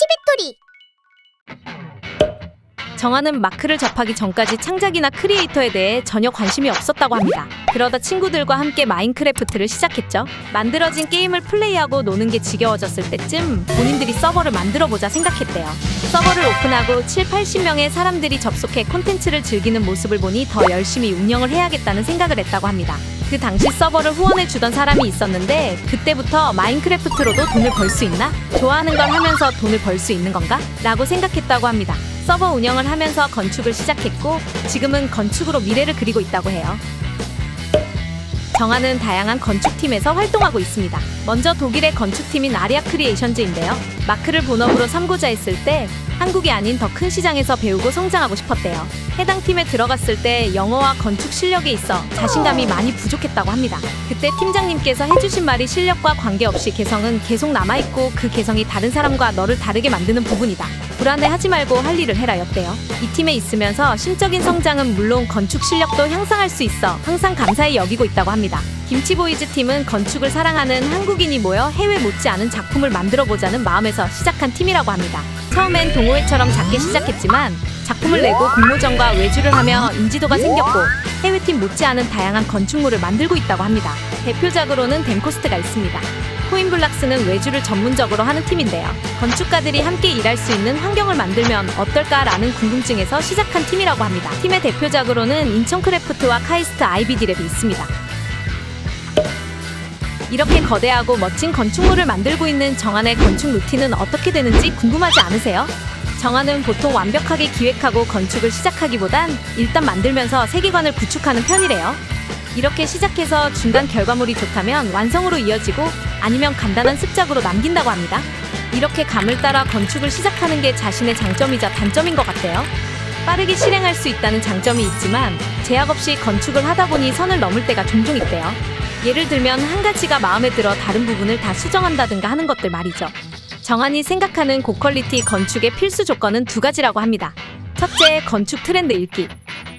시베토리 정하는 마크를 접하기 전까지 창작이나 크리에이터에 대해 전혀 관심이 없었다고 합니다. 그러다 친구들과 함께 마인크래프트를 시작했죠. 만들어진 게임을 플레이하고 노는 게 지겨워졌을 때쯤 본인들이 서버를 만들어보자 생각했대요. 서버를 오픈하고 7, 80명의 사람들이 접속해 콘텐츠를 즐기는 모습을 보니 더 열심히 운영을 해야겠다는 생각을 했다고 합니다. 그 당시 서버를 후원해 주던 사람이 있었는데 그때부터 마인크래프트로도 돈을 벌 수 있나? 좋아하는 걸 하면서 돈을 벌 수 있는 건가? 라고 생각했다고 합니다. 서버 운영을 하면서 건축을 시작했고 지금은 건축으로 미래를 그리고 있다고 해요. 정하는 다양한 건축팀에서 활동하고 있습니다. 먼저 독일의 건축팀인 아리아 크리에이션즈인데요. 마크를 본업으로 삼고자 했을 때 한국이 아닌 더 큰 시장에서 배우고 성장하고 싶었대요. 해당 팀에 들어갔을 때 영어와 건축 실력에 있어 자신감이 많이 부족했다고 합니다. 그때 팀장님께서 해주신 말이 실력과 관계없이 개성은 계속 남아있고 그 개성이 다른 사람과 너를 다르게 만드는 부분이다. 불안해하지 말고 할 일을 해라 였대요. 이 팀에 있으면서 심적인 성장은 물론 건축 실력도 향상할 수 있어 항상 감사히 여기고 있다고 합니다. 김치보이즈 팀은 건축을 사랑하는 한국인이 모여 해외 못지않은 작품을 만들어 보자는 마음에서 시작한 팀이라고 합니다. 처음엔 동호회처럼 작게 시작했지만 작품을 내고 공모전과 외주를 하며 인지도가 생겼고 해외팀 못지않은 다양한 건축물을 만들고 있다고 합니다. 대표작으로는 덴코스트가 있습니다. 코인블락스는 외주를 전문적으로 하는 팀인데요. 건축가들이 함께 일할 수 있는 환경을 만들면 어떨까라는 궁금증에서 시작한 팀이라고 합니다. 팀의 대표작으로는 인천크래프트와 카이스트 아이비디랩이 있습니다. 이렇게 거대하고 멋진 건축물을 만들고 있는 정한의 건축 루틴은 어떻게 되는지 궁금하지 않으세요? 정한은 보통 완벽하게 기획하고 건축을 시작하기보단 일단 만들면서 세계관을 구축하는 편이래요. 이렇게 시작해서 중간 결과물이 좋다면 완성으로 이어지고 아니면 간단한 습작으로 남긴다고 합니다. 이렇게 감을 따라 건축을 시작하는 게 자신의 장점이자 단점인 것 같아요. 빠르게 실행할 수 있다는 장점이 있지만 제약 없이 건축을 하다 보니 선을 넘을 때가 종종 있대요. 예를 들면 한 가지가 마음에 들어 다른 부분을 다 수정한다든가 하는 것들 말이죠. 정한이 생각하는 고퀄리티 건축의 필수 조건은 두 가지라고 합니다. 첫째, 건축 트렌드 읽기.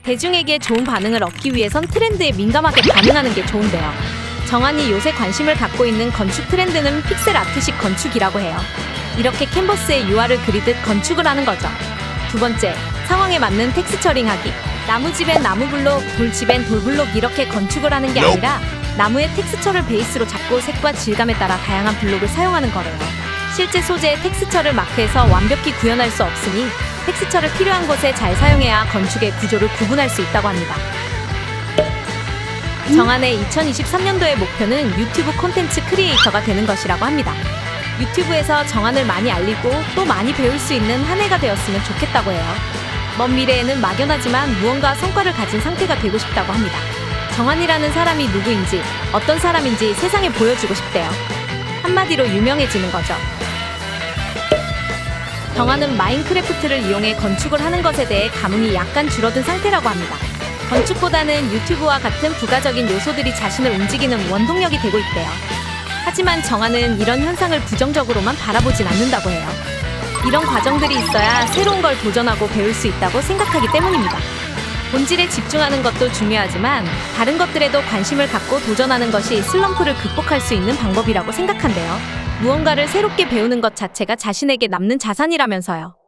대중에게 좋은 반응을 얻기 위해선 트렌드에 민감하게 반응하는 게 좋은데요. 정한이 요새 관심을 갖고 있는 건축 트렌드는 픽셀 아트식 건축이라고 해요. 이렇게 캔버스에 유화를 그리듯 건축을 하는 거죠. 두 번째, 상황에 맞는 텍스처링 하기. 나무집엔 나무블록, 돌집엔 돌블록 이렇게 건축을 하는 게 아니라 나무의 텍스처를 베이스로 잡고 색과 질감에 따라 다양한 블록을 사용하는 거래요. 실제 소재의 텍스처를 마크해서 완벽히 구현할 수 없으니 텍스처를 필요한 곳에 잘 사용해야 건축의 구조를 구분할 수 있다고 합니다. 정한의 2023년도의 목표는 유튜브 콘텐츠 크리에이터가 되는 것이라고 합니다. 유튜브에서 정한을 많이 알리고 또 많이 배울 수 있는 한 해가 되었으면 좋겠다고 해요. 먼 미래에는 막연하지만 무언가 성과를 가진 상태가 되고 싶다고 합니다. 정한이라는 사람이 누구인지 어떤 사람인지 세상에 보여주고 싶대요. 한마디로 유명해지는 거죠. 정한은 마인크래프트를 이용해 건축을 하는 것에 대해 감흥이 약간 줄어든 상태라고 합니다. 건축보다는 유튜브와 같은 부가적인 요소들이 자신을 움직이는 원동력이 되고 있대요. 하지만 정한은 이런 현상을 부정적으로만 바라보진 않는다고 해요. 이런 과정들이 있어야 새로운 걸 도전하고 배울 수 있다고 생각하기 때문입니다. 본질에 집중하는 것도 중요하지만 다른 것들에도 관심을 갖고 도전하는 것이 슬럼프를 극복할 수 있는 방법이라고 생각한대요. 무언가를 새롭게 배우는 것 자체가 자신에게 남는 자산이라면서요.